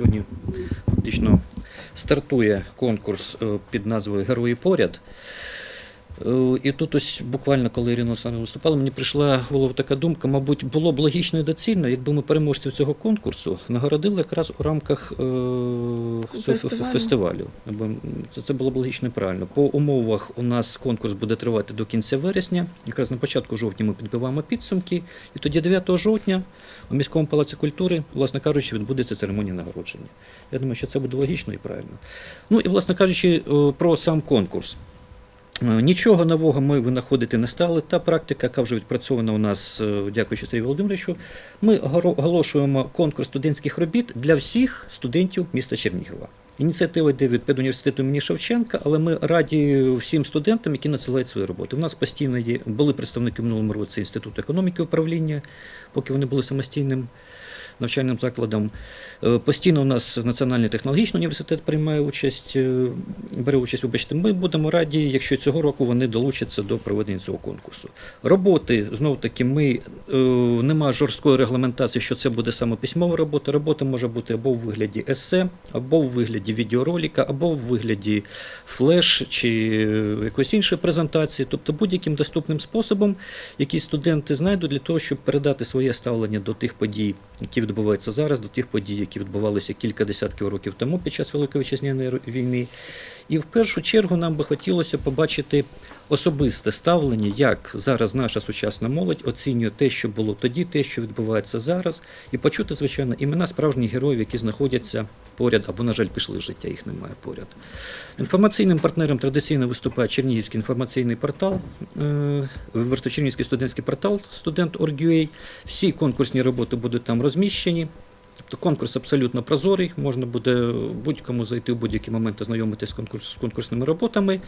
сьогодні фактично стартує конкурс е, під назвою Герої поряд. Е, І тут ось буквально, коли Ірина Олександровна виступала, мені прийшла в голову така думка, мабуть, було б логічно і доцільно, якби ми переможців цього конкурсу нагородили якраз у рамках е, фестивалю. фестивалю. Це, було б логічно і правильно. По умовах у нас конкурс буде тривати до кінця вересня. Якраз на початку жовтня ми підбиваємо підсумки. І тоді 9 жовтня у міському палаці культури, власне кажучи, відбудеться церемонія нагородження. Я думаю, що це буде логічно і правильно. Ну і, власне кажучи, е, про сам конкурс. Е, Нічого нового ми винаходити не стали. Та практика, яка вже відпрацьована у нас, е, дякуючи Сергію Володимировичу, ми оголо- оголошуємо конкурс студентських робіт для всіх студентів міста Чернігова. Ініціатива йде від педуніверситету імені Шевченка, але ми раді всім студентам, які надсилають свої роботи. У нас постійно є, були представники минулому році Інституту економіки управління, поки вони були самостійним навчальним закладом. Е, Постійно у нас Національний технологічний університет приймає участь, е, бере участь. Вибачте, ми будемо раді, якщо цього року вони долучаться до проведення цього конкурсу. Роботи знов таки ми е, нема жорсткої регламентації, що це буде саме письмова робота. Робота може бути або в вигляді есе, або в вигляді відеоролика, або в вигляді флеш чи якоїсь іншої презентації, тобто будь-яким доступним способом, який студенти знайдуть для того, щоб передати своє ставлення до тих подій, які відбуваються зараз, до тих подій, які відбувалися кілька десятків років тому під час Великої вітчизняної війни. І в першу чергу нам би хотілося побачити особисте ставлення, як зараз наша сучасна молодь оцінює те, що було тоді, те, що відбувається зараз, і почути, звичайно, імена справжніх героїв, які знаходяться поряд або, на жаль, пішли з життя, їх немає поряд. Інформаційним партнером традиційно виступає Чернігівський інформаційний портал, е, виборто Чернігівський студентський портал Student.org.ua. Всі конкурсні роботи будуть там розміщені. Тобто конкурс абсолютно прозорий, можна буде будь-кому зайти в будь-який момент ознайомитися з, конкурс, з конкурсними роботами.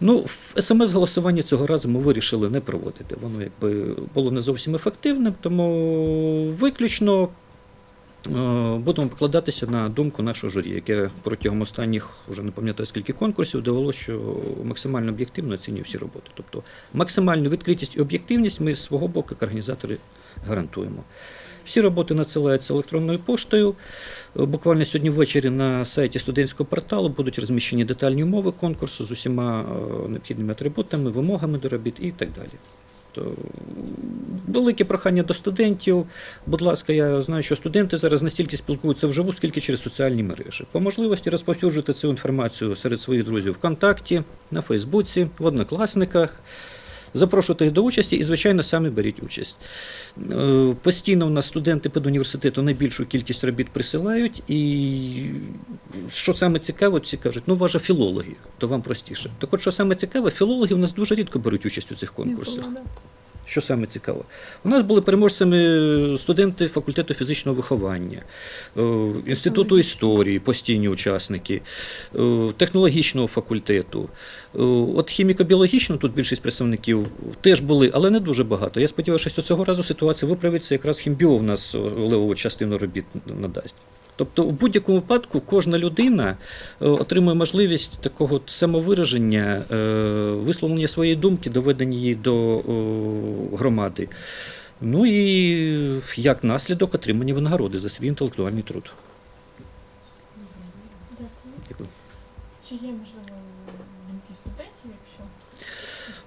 Ну, смс-голосування цього разу ми вирішили не проводити. Воно якби було не зовсім ефективним, тому виключно е, будемо покладатися на думку нашого журі, яке протягом останніх, вже не пам'ятаю скільки конкурсів, довелося, що максимально об'єктивно оцінює всі роботи. Тобто максимальну відкритість і об'єктивність ми з свого боку, як організатори, гарантуємо. Всі роботи надсилаються електронною поштою. Е, Буквально сьогодні ввечері на сайті студентського порталу будуть розміщені детальні умови конкурсу з усіма е, необхідними атрибутами, вимогами до робіт і так далі. Велике прохання до студентів. Будь ласка, я знаю, що студенти зараз настільки спілкуються вживу, скільки через соціальні мережі. По можливості розповсюджувати цю інформацію серед своїх друзів ВКонтакті, на Фейсбуці, в однокласниках. Запрошувати їх до участі і, звичайно, самі беріть участь. Е, Постійно у нас студенти педуніверситету найбільшу кількість робіт присилають, і що саме цікаво, всі кажуть, ну, ваша філологи, то вам простіше. Так от, що саме цікаве, філологи у нас дуже рідко беруть участь у цих конкурсах. Що саме цікаво? У нас були переможцями студенти факультету фізичного виховання, е, інституту історії, постійні учасники, е, технологічного факультету. Е, От хіміко-біологічно тут більшість представників теж були, але не дуже багато. Я сподіваюся, що цього разу ситуація виправиться, якраз хімбіо в нас е, левову частину робіт надасть. Тобто, у будь-якому випадку кожна людина е, отримує можливість такого самовираження, е, висловлення своєї думки, доведення її до громади. Ну і як наслідок отримання винагороди за свій інтелектуальний труд. Дякую. Чи є, можливо, думки студентів, якщо?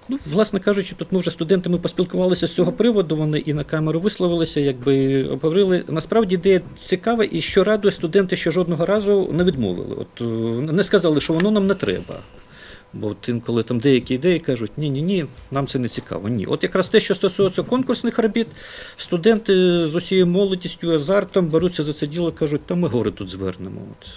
Ну, власне кажучи, тут ми вже з студентами поспілкувалися з цього приводу. Вони і на камеру висловилися, якби обговорили. Насправді ідея цікава, і що радує, студенти ще жодного разу не відмовили. От е, не сказали, що воно нам не треба. Бо от інколи там деякі ідеї кажуть, ні, ні, ні, нам це не цікаво. Ні. От якраз те, що стосується конкурсних робіт, студенти з усією молодістю, азартом беруться за це діло, кажуть, та ми гори тут звернемо. От